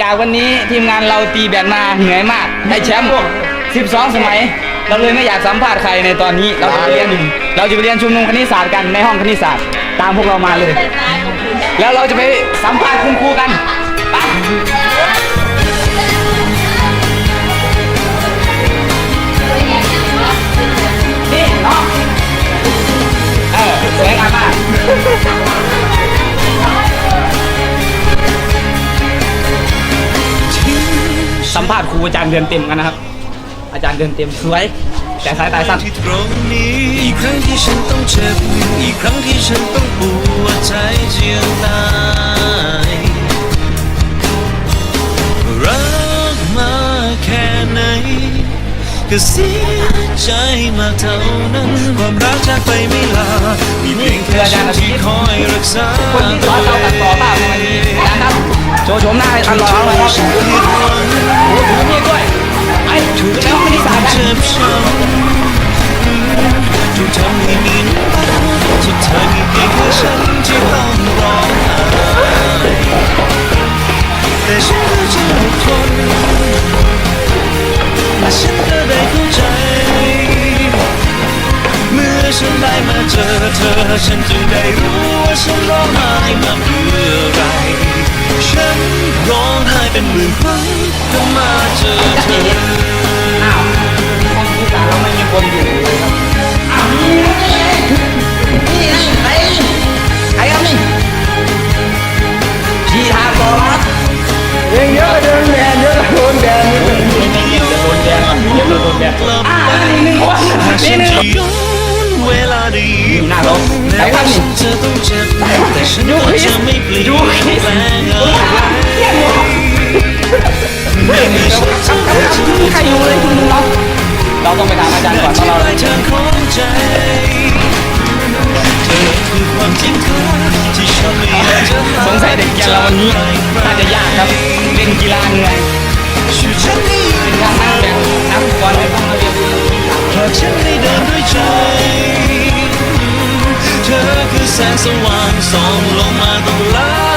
จากวันนี้ทีมงานเราตีแบดมาเหนื่อยมากได้แชมป์12 สมัย เราเลยไม่อยากสัมภาษณ์ใครในตอนนี้เราจะไปเรียนเราจะไปเรียนชุมนุมคณิตศาสตร์กันในห้องคณิตศาสตร์ ตามพวกเรามาเลย แล้วเราจะไปสัมภาษณ์คุณครูกัน สัมภาษณ์ครูอาจารย์เดือนเต็มกันนะครับ อาจารย์เดือนเต็มสวย แต่สายตาสั้นที่ตรงนี้อีกครั้งที่ฉันต้องเจ็บอีกครั้งที่ฉันต้องปวดใจเจียงตายรักมาแค่ไหนก็เสียใจมาเท่านั้นความรักจากไปไม่ลามีเพียงแค่ฉันที่คอยรักษาคนที่สอนเราตัดต่อภาพในวันนี้อาจารย์ครับโชว์โฉมหน้าให้ทันรอเราหน่อยครับ ถูกแล้วไม่ได้สายกันเจ็บช้ำถูกทำให้มีน้ำตาสุดท้ายมีเพียงแค่ฉันที่ต้องร้องไห้แต่ฉันก็จะอดทนและฉันก็ได้เข้าใจ เมื่อฉันได้มาเจอเธอ ฉันจึงได้รู้ว่าฉันร้องไห้มาเพื่ออะไร ฉันร้องไห้เป็นหมื่นครั้ง เดินแดนเยอะโดนแดนโดนแดนโดนแดนโดนแดนอ่านี่หนึ่งคนนี่หนึ่งย้อนเวลาได้อีกหน้าลงแม้ใครครัว่าบนี่ฉันจะต้องเจ็บแต่ฉันก็จะไม่เปลี่ยนยูคริสยูอะไรไม่มีฉันสักคนใครอยู่เลยคุณลุงเราเราต้องไปถามอาจารย์ก่อนว่าเรา เด็กกีฬาวันนี้น่าจะยากครับเล่นกีฬาเหนื่อยช่วยฉันให้ยืนทางแบบนักบอลเลยต้องมาเรียนหากฉันได้เดินด้วยใจ เธอคือแสงสว่างส่องลงมาตรงลา